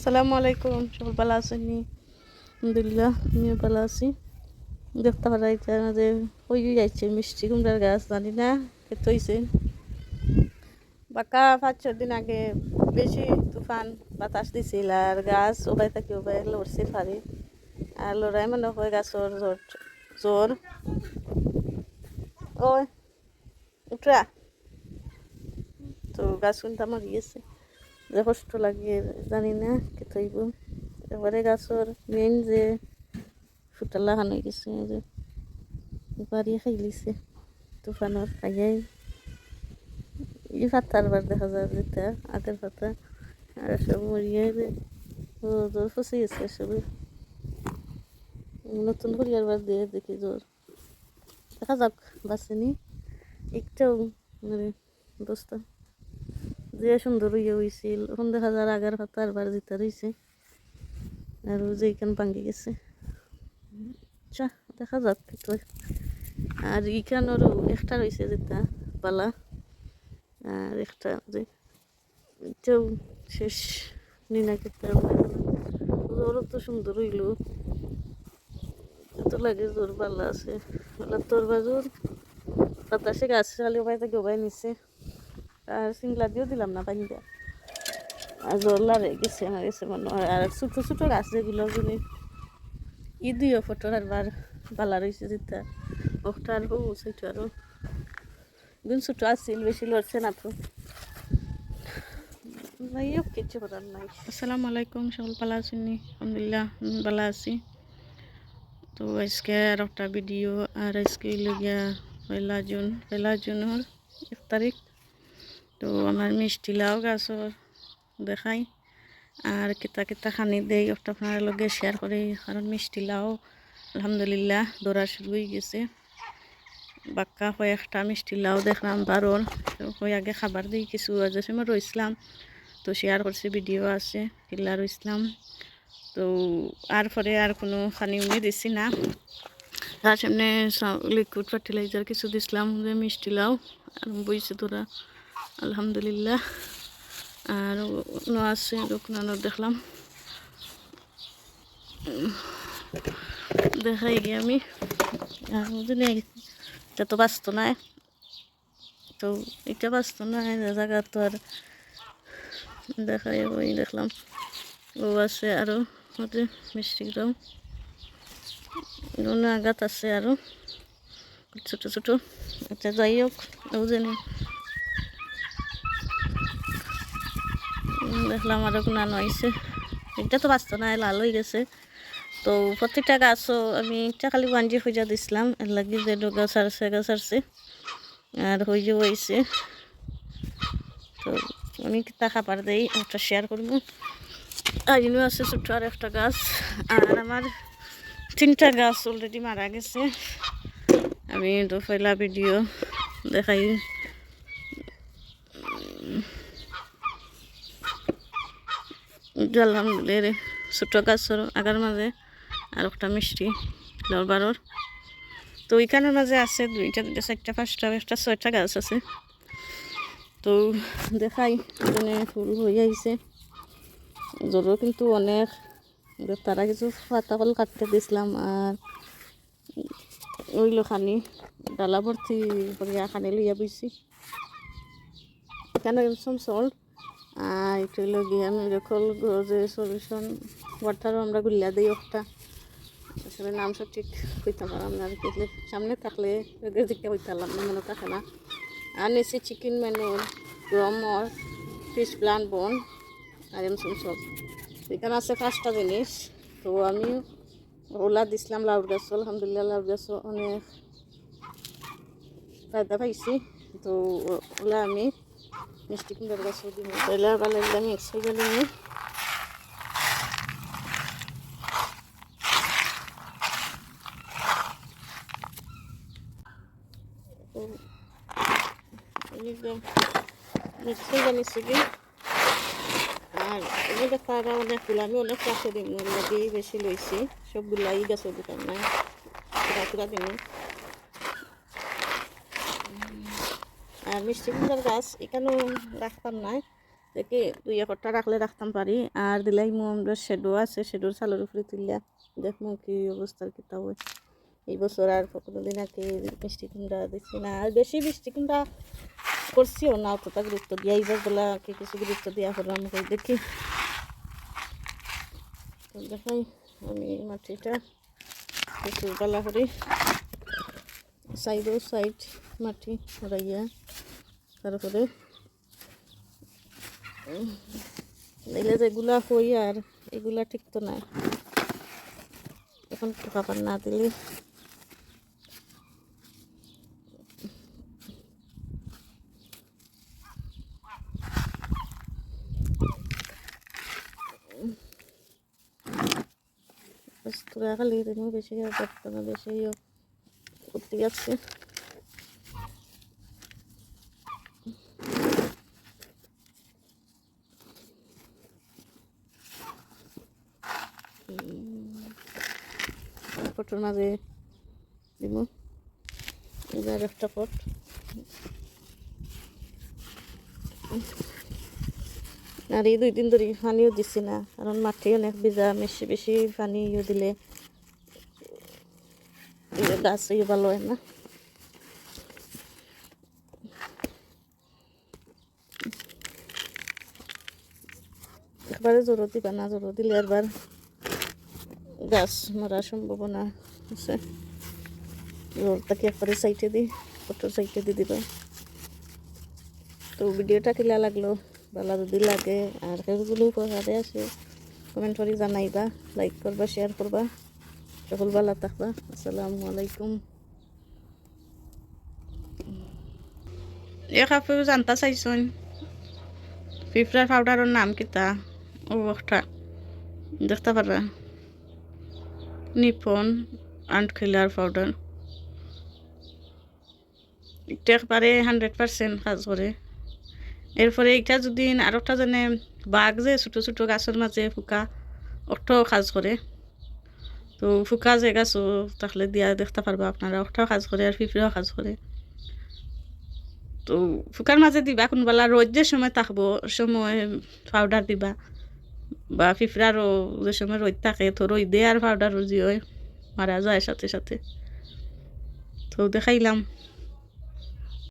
আসসালামু আলাইকুম, সবাই ভালো আছেন? আলহামদুলিল্লাহ, আমিও ভালো আছি। দেখতে পারাইতে যে ওই যাইছে মিষ্টি কুমড়ার গাছ, জানি না, খেতে হয়েছে বাঁকা পাঁচ ছ দিন আগে বেশি তুফান বাতাস দিছিল আর গাছ ওবাই থাকি ওবাই লড়ছে পারি। আর লড়াই মানে হয় গাছর জোর জোর ওই, উঠরা। তো গাছ কিন্তু আমার গিয়েছে যে কষ্ট লাগে, জানি না, কে থইব এবারে গাছর মেইন যে খান হয়ে গেছে যে বাড়ি খাই লিছে তুফানোর খাইয়াই ই পাতার বার দেখা যায় যেটা আগের পাতা আর সব মরিয়ে জোর ফসে গেছে সব নতুন করিয়ার বার দিয়ে, দেখি জোর দেখা যাক বাসেনি একটাও মানে দোস্তা যে সুন্দর ইয়ে হয়েছিল এখন দেখা যায় আগের পাতার বার যেতে রয়েছে আর যে এখান ভাঙ্গি গেছে। দেখা যাক তো আর ইখানেরও একটা রয়েছে যেটা পালা আর একটা যে এটাও শেষ, নিনা কেটে জোরও তো সুন্দর হইল। তো লাগে জোর পালা আছে। তোর বাজুর। বাতাসে গাছ উপায় থেকে উপায় নিচ্ছে আর সিংলা দিয়েও দিলাম না পানি দিয়া। আর জোর লারে গেছে আমার গেছে মনে হয়। আর ছোটো ছোটো গাছ যেগুলো যদি ই দিও ফটোর বার বালা রয়েছে যেটা। ওটা আর বউ সেটা আরও দিন ছোটো আসছিল বেশি লড়ছে না তো। কিছু করার নাই। আসসালামু আলাইকুম, সকল ভালো আছেন? আলহামদুলিল্লাহ ভালো আছি। তো আজকে আর একটা ভিডিও আর আজকে লগিয়া পয়লা জুন। পয়লা জুনের এক তারিখ। তো আমার মিষ্টি লাউ গাছর দেখাই। আর কিতা কিতা খানি দেই একটা আপনার লগে শেয়ার করি। কারণ মিষ্টি লাউ, আলহামদুলিল্লাহ, দৌড়া শুরু হয়ে গেছে। বাক্কা কয়েকটা মিষ্টি লাউ দেখলাম বারোর কই আগে খাবার দিই, কিছু যে সময় রইসলাম তো শেয়ার করছে ভিডিও আছে কিল্লা রইসলাম তো আর পরে আর কোনো খানি উনি দিছি না। তার সামনে লিকুইড ফার্টিলাইজার কিছু দিছিলাম, যে মিষ্টি লাউ, আর বইছে তোরা আলহামদুলিল্লাহ। আর ন আছে দোকানো দেখলাম। দেখাই গিয়ে আমি। আর বুঝলি এটা তো বাঁচত নাই তো এটা বাঁচত নাই জায়গা তো আর দেখাই ওই দেখলাম। ও আছে আরও ওতে মিষ্টিটাও অন্য আঘাত আছে আরও ছোটো ছোটো। আচ্ছা যাই হোক, ও জানি দেখলাম আরও কোনো নইছে এটা তো বাঁচত না লাল হয়ে গেছে। তো প্রত্যেকটা গাছও আমি একটা খালি বাঞ্জি খুঁজা দিছিলাম, এর লাগি যে গাছ আসছে গাছ আসছে আর হয়ে হয়েছে তো আমি কিতা খাবার দেই, একটা শেয়ার করব। আর ইনও আছে ছোট্ট আর একটা গাছ, আর আমার তিনটা গাছ অলরেডি মারা গেছে। আমি তো পয়লা ভিডিও দেখাই। আলহামদুলিল্লাহ ছোট গাছর আগার মাঝে আর একটা মিষ্টি লবারর তো ওইখানের মাঝে আছে দুইটা দুইটা, চারটা, পাঁচটা একটা ছয়টা গাছ আছে। তো দেখাই, এখানে ফুল হয়ে আইছে জ্বরও কিন্তু অনেক। তারা কিছু পাতা কল কাটতে দিছিলাম আর ওইলো খানি ডালা ভর্তি করিয়া খানি লইয়া বইছি। এখানে সব আর একটু গিয়ে আমি রেখল যে সলিউশন ওয়াটারও আমরা গুলিয়া দিই একটা। আসলে নাম সব ঠিক কইতে পারলাম না আর সামনে থাকলে দিকটা কইতে পারলাম না, মনে থাকে না। আর নিচে চিকেন মেনু গমর ফিশ প্লান বন আর এমসন সব। এখানে আছে পাঁচটা জিনিস। তো আমি ওলা দিছিলাম লাউ গাছ, আলহামদুলিল্লাহ লাউ গাছ অনেক ফায়দা পাইছি। তো ওলা আমি মিষ্টি কুমড়ার গাছও দিব। তাহলে ভালো আমি একশো গেলে একদম মিক্সি আর এগুলো তারা অনেক ফুল আমি অনেক চাষে দিন লাগি বেশি লইছি। সবগুলা ই গাছের দোকান নাই আর মিষ্টি কুমড়ার গাছ এখানেও রাখতাম না। দেখি দুই একটা রাখলে রাখতাম পারি। আর দিলাই মো শেডো আছে শেডোর সালের উপরে তুললা দেখব কি অবস্থার কিতাব এই বছর আর কোনোদিন আগে মিষ্টি কুমড়া দিচ্ছি না। আর বেশি মিষ্টি কুমড়া করছিও না, অতটা গুরুত্ব দিয়া এইবার বেলা কি কিছু গুরুত্ব দিয়া করলাম কই দেখি। দেখাই আমি মাটিটা কিছু বেলা করে। সাইডও সাইড মাটি হরাইয়া তারপরে নিলে যেগুলা হই আর এগুলা ঠিক তো না। এখন খাবার না দিলে খালি বেশি করতে না ইয়ে করতে ফটোর মাঝে দিব। এবার একটা ফট আর এই দুই দিন ধরে পানিও দিচ্ছি না, কারণ মাটি অনেক ভিজা, বেশি বেশি পানি ইয়ে দিলে ইয়ে গাছ ইয়ে ভালো হয় না। একবারে জোরো দিবা না জোরো দিলে একবার গাছ মারার সম্ভাবনা আছে জোরটাকে একবারে সাইটে দিই ফটো সাইটে দিয়ে দিবা তো ভিডিওটা কিলা লাগল ভালো যদি লাগে আর কেউগুলো উপকারে আসে কমেন্ট করে জানাইবা লাইক করবা শেয়ার করবা সকল ভালো থাকবা আসসালামু আলাইকুম এ কাপড় জানতা চাইছুন ফিফরার পাউডারের নাম কিতা ও একটা দেখতে পারা নিপন আন্ড খিলার পাউডার এটা একবারে হান্ড্রেড পার্সেন্ট কাজ করে। এরপরে এইটা যদি আর একটা জানে বাঘ যে, ছোটো ছোটো গাছের মাঝে ফুকা ওটাও কাজ করে তো ফুকা যে গাছও তাহলে দিয়া দেখতে পারবা আপনারা ওটাও কাজ করে আর পিঁপড়েও কাজ করে তো ফুকার মাঝে দিবা, কোনবেলা রোদ যে সময় থাকব সময় পাউডার দিবা। বা ফিফরারও যে সময় রোদ থাকে, তো রোদ আর পাউডারও যে হয় মারা যায় সাথে সাথে। তো দেখাইলাম।